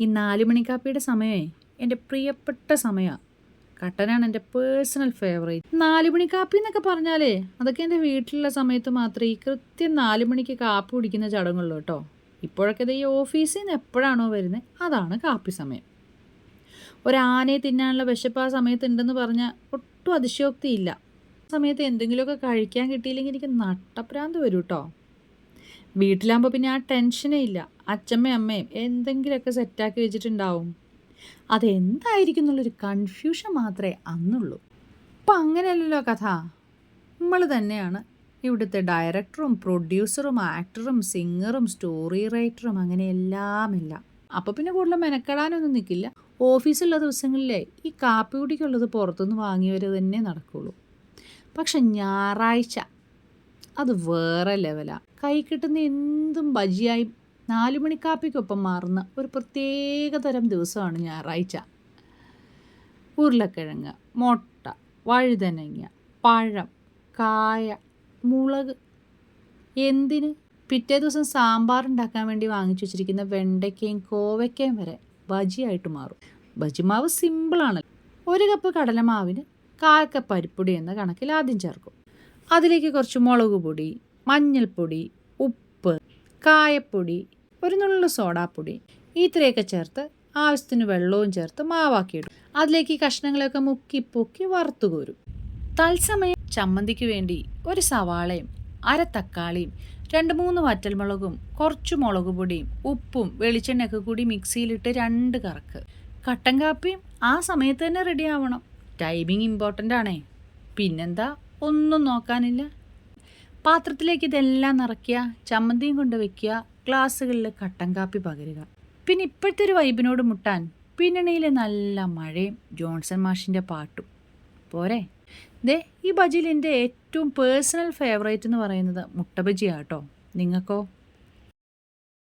ഈ നാല് മണിക്കാപ്പിയുടെ സമയമേ എന്റെ പ്രിയപ്പെട്ട സമയമാണ് കട്ടനാണ് എന്റെ പേഴ്സണൽ ഫേവറേറ്റ്. നാല് മണി കാപ്പി എന്നൊക്കെ പറഞ്ഞാലേ അതൊക്കെ എന്റെ വീട്ടിലുള്ള സമയത്ത് മാത്രമേ ഈ കൃത്യം നാല് മണിക്ക് കാപ്പി കുടിക്കുന്ന ചടങ്ങുള്ളൂ കേട്ടോ. ഇപ്പോഴൊക്കെ ഇത് ഈ ഓഫീസിൽ നിന്ന് എപ്പോഴാണോ വരുന്നത് അതാണ് കാപ്പി സമയം. ഒരാനയെ തിന്നാനുള്ള വിശപ്പ് ആ സമയത്ത് ഉണ്ടെന്ന് പറഞ്ഞാൽ ഒട്ടും അതിശയോക്തിയില്ല. സമയത്ത് എന്തെങ്കിലുമൊക്കെ കഴിക്കാൻ കിട്ടിയില്ലെങ്കിൽ എനിക്ക് നട്ടപ്രാന്ത് വരും കേട്ടോ. വീട്ടിലാകുമ്പോൾ പിന്നെ ആ ടെൻഷനേ ഇല്ല. അച്ഛമ്മയും അമ്മയും എന്തെങ്കിലുമൊക്കെ സെറ്റാക്കി വെച്ചിട്ടുണ്ടാവും. അതെന്തായിരിക്കും എന്നുള്ളൊരു കൺഫ്യൂഷൻ മാത്രമേ അന്നുള്ളൂ. അപ്പം അങ്ങനെയല്ലല്ലോ കഥ. നമ്മൾ തന്നെയാണ് ഇവിടുത്തെ ഡയറക്ടറും പ്രൊഡ്യൂസറും ആക്ടറും സിംഗറും സ്റ്റോറി റൈറ്ററും അങ്ങനെ എല്ലാം എല്ലാം. അപ്പോൾ പിന്നെ കൂടുതൽ മെനക്കെടാനൊന്നും നിൽക്കില്ല ഓഫീസുള്ള ദിവസങ്ങളിലെ ഈ കാപ്പി കുടിക്കുള്ളത് പുറത്തുനിന്ന് വാങ്ങിയവർ തന്നെ നടക്കുകയുള്ളൂ പക്ഷെ ഞായറാഴ്ച അത് വേറെ ലെവലാണ് കൈ കിട്ടുന്ന എന്തും ബജിയായി നാലു മണിക്കാപ്പിക്കൊപ്പം മാറുന്ന ഒരു പ്രത്യേക തരം ദിവസമാണ് ഞായറാഴ്ച. ഉരുളക്കിഴങ്ങ് മുട്ട വഴുതനങ്ങ പഴം കായ മുളക്. എന്തിന്? പിറ്റേ ദിവസം സാമ്പാർ ഉണ്ടാക്കാൻ വേണ്ടി വാങ്ങിച്ചു വെച്ചിരിക്കുന്ന വെണ്ടയ്ക്കയും കോവയ്ക്കയും വരെ ബജിയായിട്ട് മാറും. ബജിമാവ് സിമ്പിളാണല്ലോ ഒരു കപ്പ് കടലമാവിന് കാൽ കപ്പ് അരിപ്പൊടി എന്ന കണക്കിൽ ആദ്യം ചേർക്കും. അതിലേക്ക് കുറച്ച് മുളക് പൊടി മഞ്ഞൾപ്പൊടി ഉപ്പ് കായപ്പൊടി ഒരു നുള്ളു സോഡാപ്പൊടി ഇത്രയൊക്കെ ചേർത്ത് ആവശ്യത്തിന് വെള്ളവും ചേർത്ത് മാവാക്കിയിടും. അതിലേക്ക് ഈ കഷ്ണങ്ങളൊക്കെ മുക്കി പൊക്കി വറുത്തു കോരും. തത്സമയം ചമ്മന്തിക്ക് വേണ്ടി ഒരു സവാളയും അര തക്കാളിയും രണ്ട് മൂന്ന് വറ്റൽമുളകും കുറച്ച് മുളക് പൊടിയും ഉപ്പും വെളിച്ചെണ്ണയൊക്കെ കൂടി മിക്സിയിലിട്ട് രണ്ട് കറക്ക്. കട്ടൻ കാപ്പിയും ആ സമയത്ത് തന്നെ റെഡി ആവണം. ടൈമിങ് ഇമ്പോർട്ടന്റ് ആണേ. പിന്നെന്താ? ഒന്നും നോക്കാനില്ല. പാത്രത്തിലേക്ക് ഇതെല്ലാം നിറയ്ക്കുക ചമ്മന്തിയും കൊണ്ട് വെക്കുക ഗ്ലാസ്സുകളിൽ കട്ടൻ കാപ്പി പകരുക. പിന്നെ ഇപ്പോഴത്തെ ഒരു വൈബിനോട് മുട്ടാൻ പിന്നണിയിലെ നല്ല മഴയും ജോൺസൺ മാഷിന്റെ പാട്ടും. പോരെ? ദേ ഈ ബജിയിൽ എന്റെ ഏറ്റവും പേഴ്സണൽ ഫേവറേറ്റ് എന്ന് പറയുന്നത് മുട്ട ബജിയാട്ടോ. നിങ്ങൾക്കോ?